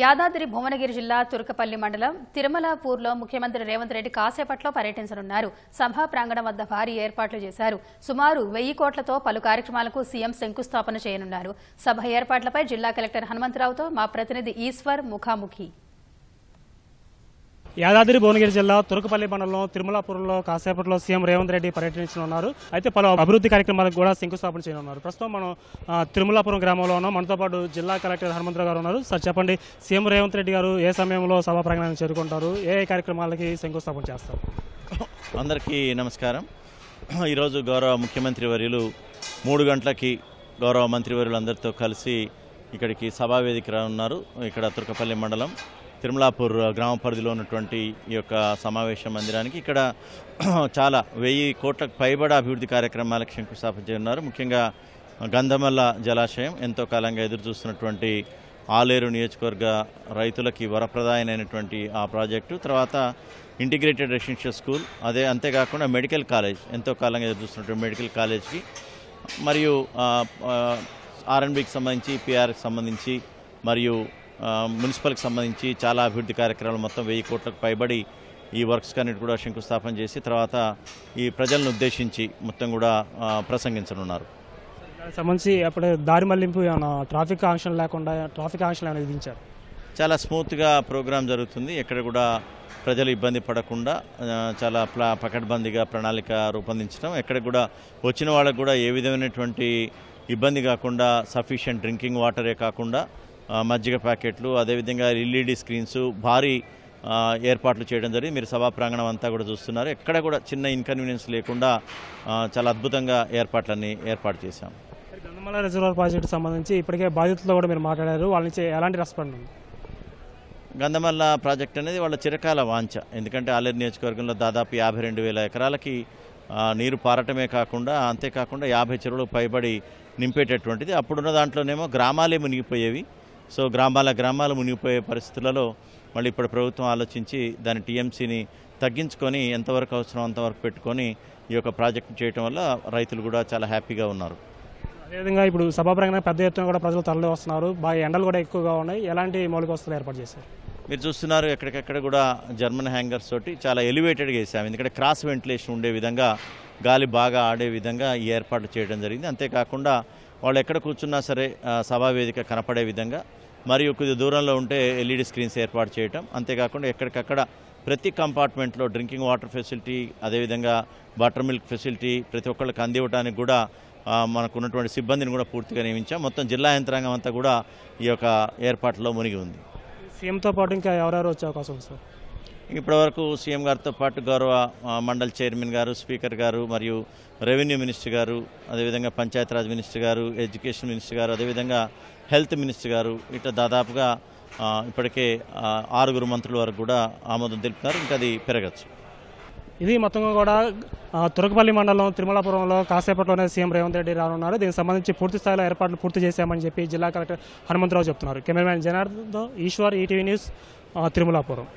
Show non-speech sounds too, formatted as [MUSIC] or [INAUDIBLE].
యాదాద్రి భువనగిరి జిల్లా తురకపల్లి మండలం తిరుమలాపూర్లో ముఖ్యమంత్రి రేవంత్ రెడ్డి కాసేపట్లో పర్యటించనున్నారు. సభా ప్రాంగణం వద్ద భారీ ఏర్పాట్లు చేశారు. సుమారు వెయ్యి కోట్లతో పలు కార్యక్రమాలకు సీఎం శంకుస్థాపన చేయనున్నారు. సభ ఏర్పాట్లపై జిల్లా కలెక్టర్ హనుమంతరావుతో మా ప్రతినిధి ఈశ్వర్ ముఖాముఖి. యాదాద్రి భువనగిరి జిల్లా తురకపల్లి మండలం తిరుమలాపురంలో కాసేపట్లో సీఎం రేవంత్ రెడ్డి పర్యటించనున్నారు. అయితే పలు అభివృద్ధి కార్యక్రమాలకు కూడా శంకుస్థాపన చేయనున్నారు. ప్రస్తుతం మనం తిరుమలాపురం గ్రామంలో ఉన్నాం. మనతో పాటు జిల్లా కలెక్టర్ హనుమంతరావు గారు ఉన్నారు. సార్ చెప్పండి సీఎం రేవంత్ రెడ్డి గారు ఏ సమయంలో సభా ప్రాంగణానికి చేరుకుంటారు? ఏ కార్యక్రమాలకి శంకుస్థాపన చేస్తారు? అందరికీ నమస్కారం. [CLEARS THROAT] ఈరోజు గౌరవ ముఖ్యమంత్రి వర్యులు మూడు గంటలకి గౌరవ మంత్రివర్యులు అందరితో కలిసి ఇక్కడికి సభా వేదిక రానున్నారు ఇక్కడ తుర్కపల్లి మండలం. తిరుమలాపూర్ గ్రామ పరిధిలో ఉన్నటువంటి ఈ యొక్క సమావేశ మందిరానికి ఇక్కడ [CLEARS THROAT] చాలా వెయ్యి కోట్లకు పైబడ అభివృద్ధి కార్యక్రమాలకు శంకుస్థాపన చేయనున్నారు. ముఖ్యంగా గంధమల్ల జలాశయం ఎంతో కాలంగా ఎదురు చూస్తున్నటువంటి ఆలేరు నియోజకవర్గ రైతులకి వరప్రదాయనైనటువంటి ఆ ప్రాజెక్టు. తర్వాత ఇంటిగ్రేటెడ్ రెసిడెన్షియల్ స్కూల్ అదే అంతేకాకుండా మెడికల్ కాలేజ్ ఎంతో కాలంగా ఎదురు చూస్తున్నటువంటి మెడికల్ కాలేజ్కి మరియు ఆర్ఎన్బికి సంబంధించి పిఆర్కి సంబంధించి మరియు మున్సిపల్కి సంబంధించి చాలా అభివృద్ధి కార్యక్రమాలు మొత్తం వెయ్యి కోట్లకు పైబడి ఈ వర్క్స్ కన్నిటి కూడా శంకుస్థాపన చేసి తర్వాత ఈ ప్రజలను ఉద్దేశించి మొత్తం కూడా ప్రసంగించనున్నారు. సంబంధించి అప్పుడు దారి మళ్ళింపు ఏమైనా ట్రాఫిక్ ఆంక్షలు లేకుండా ట్రాఫిక్ ఆంక్షలు ఏమైనా విధించారు? చాలా స్మూత్గా ప్రోగ్రాం జరుగుతుంది. ఎక్కడ కూడా ప్రజలు ఇబ్బంది పడకుండా చాలా ప్లా పకడ్బందీగా ప్రణాళిక రూపొందించడం ఎక్కడ కూడా వచ్చిన వాళ్ళకు కూడా ఏ విధమైనటువంటి ఇబ్బంది కాకుండా సఫిషియంట్ డ్రింకింగ్ వాటరే కాకుండా మజ్జిగ ప్యాకెట్లు అదేవిధంగా ఎల్ఈడి స్క్రీన్స్ భారీ ఏర్పాట్లు చేయడం జరిగింది. మీరు సభా ప్రాంగణం అంతా కూడా చూస్తున్నారు. ఎక్కడ కూడా చిన్న ఇన్కన్వీనియన్స్ లేకుండా చాలా అద్భుతంగా ఏర్పాట్లన్నీ ఏర్పాటు చేశాం. గంధమల రిజర్వాయర్ ప్రాజెక్టు సంబంధించి ఇప్పటికే బాధితులతో కూడా మీరు మాట్లాడారు. వాళ్ళ నుంచి ఎలాంటి రెస్పాండ్ ఉంది? గంధమల్ల ప్రాజెక్ట్ అనేది వాళ్ళ చిరకాల వాంఛ. ఎందుకంటే ఆలేరు నియోజకవర్గంలో దాదాపు యాభై రెండు వేల ఎకరాలకి నీరు పారటమే కాకుండా అంతేకాకుండా యాభై చెరువులు పైబడి నింపేటటువంటిది. అప్పుడున్న దాంట్లోనేమో గ్రామాలే మునిగిపోయేవి. సో గ్రామాల గ్రామాలు మునిగిపోయే పరిస్థితులలో మళ్ళీ ఇప్పుడు ప్రభుత్వం ఆలోచించి దాని టీఎంసీని తగ్గించుకొని ఎంతవరకు అవసరం అంతవరకు పెట్టుకొని ఈ యొక్క ప్రాజెక్టు చేయటం వల్ల రైతులు కూడా చాలా హ్యాపీగా ఉన్నారు. అదేవిధంగా ఇప్పుడు సభాపరంగా పెద్ద ఎత్తున కూడా ప్రజలు తరలి వస్తున్నారు బాగా ఎండలు కూడా ఎక్కువగా ఉన్నాయి. ఎలాంటి మౌలిక వసతులు ఏర్పాటు చేశారు? మీరు చూస్తున్నారు ఎక్కడికెక్కడ కూడా జర్మన్ హ్యాంగర్స్ తోటి చాలా ఎలివేటెడ్గా వేసాము ఎందుకంటే క్రాస్ వెంటిలేషన్ ఉండే విధంగా గాలి బాగా ఆడే విధంగా ఈ ఏర్పాటు చేయడం జరిగింది. అంతేకాకుండా వాళ్ళు ఎక్కడ కూర్చున్నా సరే సభావేదిక సభా వేదిక కనపడే విధంగా మరియు కొద్ది దూరంలో ఉంటే ఎల్ఈడి స్క్రీన్స్ ఏర్పాటు చేయటం. అంతేకాకుండా ఎక్కడికక్కడ ప్రతి కంపార్ట్మెంట్లో డ్రింకింగ్ వాటర్ ఫెసిలిటీ అదేవిధంగా బటర్ మిల్క్ ఫెసిలిటీ ప్రతి ఒక్కళ్ళకి అందివ్వడానికి కూడా మనకున్నటువంటి మనకు ఉన్నటువంటి సిబ్బందిని కూడా పూర్తిగా నియమించాం. మొత్తం జిల్లా యంత్రాంగం అంతా కూడా ఈ యొక్క ఏర్పాట్లో మునిగి ఉంది. సీఎంతో పాటు ఇంకా ఎవరెవరు వచ్చే అవకాశం ఉంది సార్? ఇప్పటివరకు సీఎం గారితో పాటు గౌరవ మండల్ చైర్మన్ గారు స్పీకర్ గారు మరియు రెవెన్యూ మినిస్టర్ గారు అదేవిధంగా పంచాయతీరాజ్ మినిస్టర్ గారు ఎడ్యుకేషన్ మినిస్టర్ గారు అదేవిధంగా హెల్త్ మినిస్టర్ గారు ఇట్లా దాదాపుగా ఇప్పటికే ఆరుగురు మంత్రుల వరకు కూడా ఆమోదం తెలుపుతారు ఇంకా అది పెరగచ్చు. ఇది మొత్తంగా కూడా తురకపల్లి మండలం తిరుమలాపురంలో కాసేపట్లోనే సీఎం రేవంత్ రెడ్డి రానున్నారు. దీనికి సంబంధించి పూర్తి స్థాయిలో ఏర్పాట్లు పూర్తి చేశామని చెప్పి జిల్లా కలెక్టర్ హనుమంతరావు చెప్తున్నారు. కెమెరామ్యాన్ జనార్దన్తో ఈశ్వర్ ఈటీవీ న్యూస్ తిరుమలాపురం.